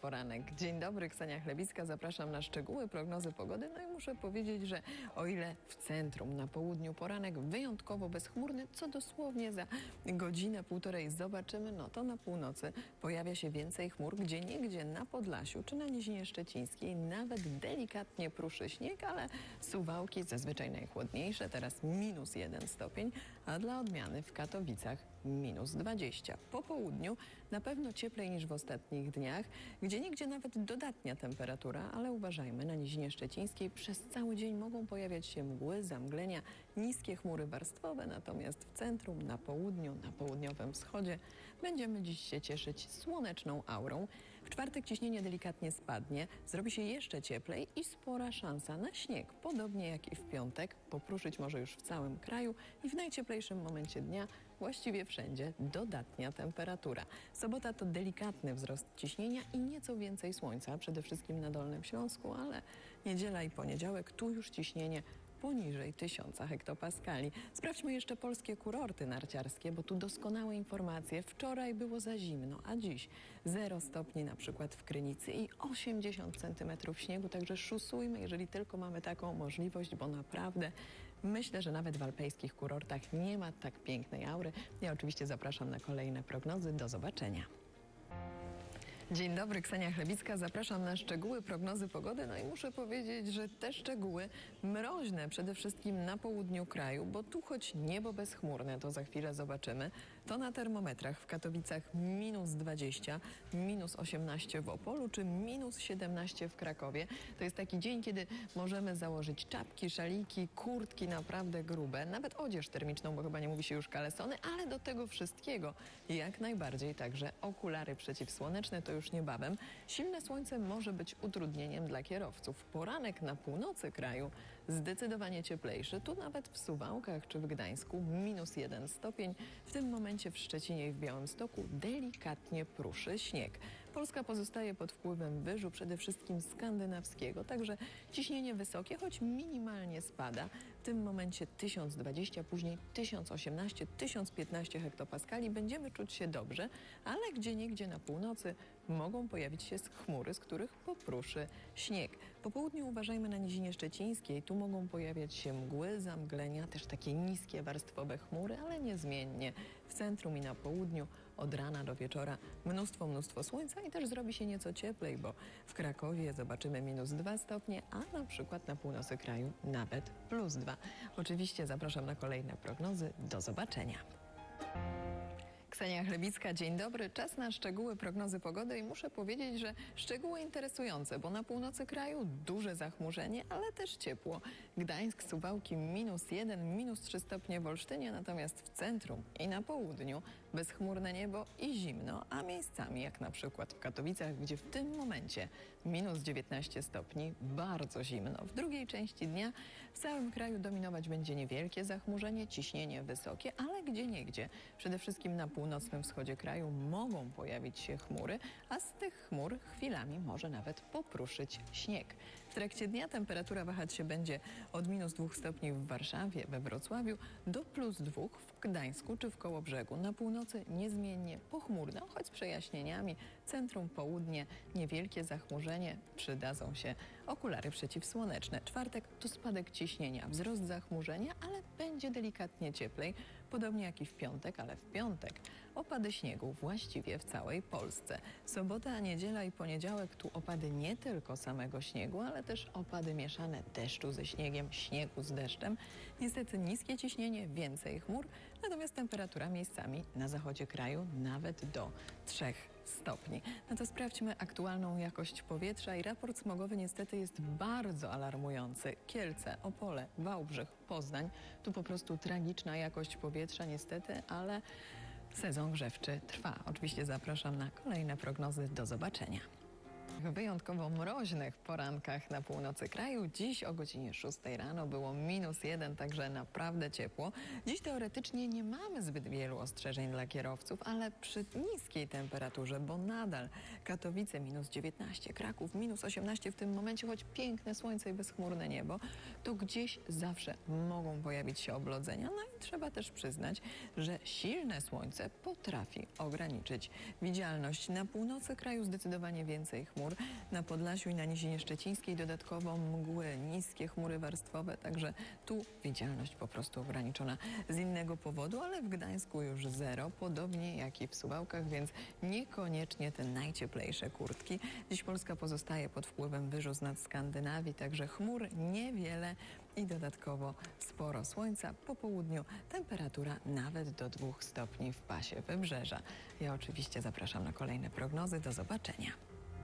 poranek. Dzień dobry, Ksenia Chlebicka. Zapraszam na szczegóły prognozy pogody. No i muszę powiedzieć, że o ile w centrum na południu poranek wyjątkowo bezchmurny, co dosłownie za godzinę, półtorej zobaczymy, no to na północy pojawia się więcej chmur, gdzie niegdzie na Podlasiu czy na Nizinie Szczecińskiej nawet delikatnie pruszy śnieg, ale suwałki zazwyczaj najchłodniejsze, teraz minus jeden stopień, a dla odmiany w Katowicach minus 20. Po południu na pewno cieplej niż w ostatnich dniach, gdzie nigdzie nawet dodatnia temperatura, ale uważajmy, na Nizinie Szczecińskiej przez cały dzień mogą pojawiać się mgły, zamglenia, niskie chmury warstwowe, natomiast w centrum, na południu, na południowym wschodzie będziemy dziś się cieszyć słoneczną aurą. W czwartek ciśnienie delikatnie spadnie, zrobi się jeszcze cieplej i spora szansa na śnieg, podobnie jak i w piątek, popruszyć może już w całym kraju i w najcieplejszym momencie dnia właściwie wszędzie dodatnia temperatura. Sobota to delikatny wzrost ciśnienia i nieco więcej słońca, przede wszystkim na Dolnym Śląsku, ale niedziela i poniedziałek tu już ciśnienie poniżej 1000 hektopaskali. Sprawdźmy jeszcze polskie kurorty narciarskie, bo tu doskonałe informacje. Wczoraj było za zimno, a dziś 0 stopni na przykład w Krynicy i 80 centymetrów śniegu, także szusujmy, jeżeli tylko mamy taką możliwość, bo naprawdę myślę, że nawet w alpejskich kurortach nie ma tak pięknej aury. Ja oczywiście zapraszam na kolejne prognozy. Do zobaczenia. Dzień dobry, Ksenia Chlebicka. Zapraszam na szczegóły prognozy pogody. No i muszę powiedzieć, że te szczegóły mroźne przede wszystkim na południu kraju, bo tu choć niebo bezchmurne, to za chwilę zobaczymy, to na termometrach w Katowicach minus 20, minus 18 w Opolu czy minus 17 w Krakowie. To jest taki dzień, kiedy możemy założyć czapki, szaliki, kurtki naprawdę grube, nawet odzież termiczną, bo chyba nie mówi się już kalesony, ale do tego wszystkiego jak najbardziej także okulary przeciwsłoneczne, to już niebawem. Silne słońce może być utrudnieniem dla kierowców. Poranek na północy kraju zdecydowanie cieplejszy. Tu nawet w Suwałkach czy w Gdańsku minus jeden stopień. W tym momencie w Szczecinie i w Białymstoku delikatnie pruszy śnieg. Polska pozostaje pod wpływem wyżu, przede wszystkim skandynawskiego, także ciśnienie wysokie, choć minimalnie spada. W tym momencie 1020, później 1018, 1015 hektopaskali. Będziemy czuć się dobrze, ale gdzie niegdzie na północy mogą pojawić się chmury, z których popruszy śnieg. Po południu uważajmy na Nizinie Szczecińskiej. Tu mogą pojawiać się mgły, zamglenia, też takie niskie warstwowe chmury, ale niezmiennie. W centrum i na południu od rana do wieczora mnóstwo, mnóstwo słońca i też zrobi się nieco cieplej, bo w Krakowie zobaczymy minus 2 stopnie, a na przykład na północy kraju nawet plus 2. Oczywiście zapraszam na kolejne prognozy. Do zobaczenia. Ksenia Chlebicka, dzień dobry. Czas na szczegóły prognozy pogody i muszę powiedzieć, że szczegóły interesujące, bo na północy kraju duże zachmurzenie, ale też ciepło. Gdańsk, Suwałki minus 1, minus 3 stopnie w Olsztynie, natomiast w centrum i na południu bezchmurne niebo i zimno, a miejscami jak na przykład w Katowicach, gdzie w tym momencie minus 19 stopni, bardzo zimno. W drugiej części dnia w całym kraju dominować będzie niewielkie zachmurzenie, ciśnienie wysokie, ale gdzie niegdzie, przede wszystkim na północnym wschodzie kraju mogą pojawić się chmury, a z tych chmur chwilami może nawet popruszyć śnieg. W trakcie dnia temperatura wahać się będzie od minus 2 stopni w Warszawie, we Wrocławiu do plus 2 w Gdańsku czy w Kołobrzegu. Na północy niezmiennie pochmurno, choć z przejaśnieniami. Centrum, południe, niewielkie zachmurzenie, przydadzą się okulary przeciwsłoneczne. Czwartek to spadek ciśnienia, wzrost zachmurzenia, ale będzie delikatnie cieplej, podobnie jak i w piątek, ale w piątek opady śniegu właściwie w całej Polsce. Sobota, niedziela i poniedziałek tu opady nie tylko samego śniegu, ale też opady mieszane deszczu ze śniegiem, śniegu z deszczem. Niestety niskie ciśnienie, więcej chmur, natomiast temperatura miejscami na zachodzie kraju nawet do 3 stopni. No to sprawdźmy aktualną jakość powietrza i raport smogowy niestety jest bardzo alarmujący. Kielce, Opole, Wałbrzych, Poznań. Tu po prostu tragiczna jakość powietrza niestety, ale sezon grzewczy trwa. Oczywiście zapraszam na kolejne prognozy. Do zobaczenia. Wyjątkowo mroźnych porankach na północy kraju. Dziś o godzinie 6 rano było minus jeden, także naprawdę ciepło. Dziś teoretycznie nie mamy zbyt wielu ostrzeżeń dla kierowców, ale przy niskiej temperaturze, bo nadal Katowice minus 19, Kraków minus 18 w tym momencie, choć piękne słońce i bezchmurne niebo, to gdzieś zawsze mogą pojawić się oblodzenia. No i trzeba też przyznać, że silne słońce potrafi ograniczyć widzialność. Na północy kraju zdecydowanie więcej chmur, na Podlasiu i na Nisinie Szczecińskiej dodatkowo mgły, niskie chmury warstwowe, także tu widzialność po prostu ograniczona z innego powodu, ale w Gdańsku już zero, podobnie jak i w Suwałkach, więc niekoniecznie te najcieplejsze kurtki. Dziś Polska pozostaje pod wpływem wyżu z nad Skandynawii, także chmur niewiele i dodatkowo sporo słońca. Po południu temperatura nawet do 2 stopni w pasie wybrzeża. Ja oczywiście zapraszam na kolejne prognozy. Do zobaczenia.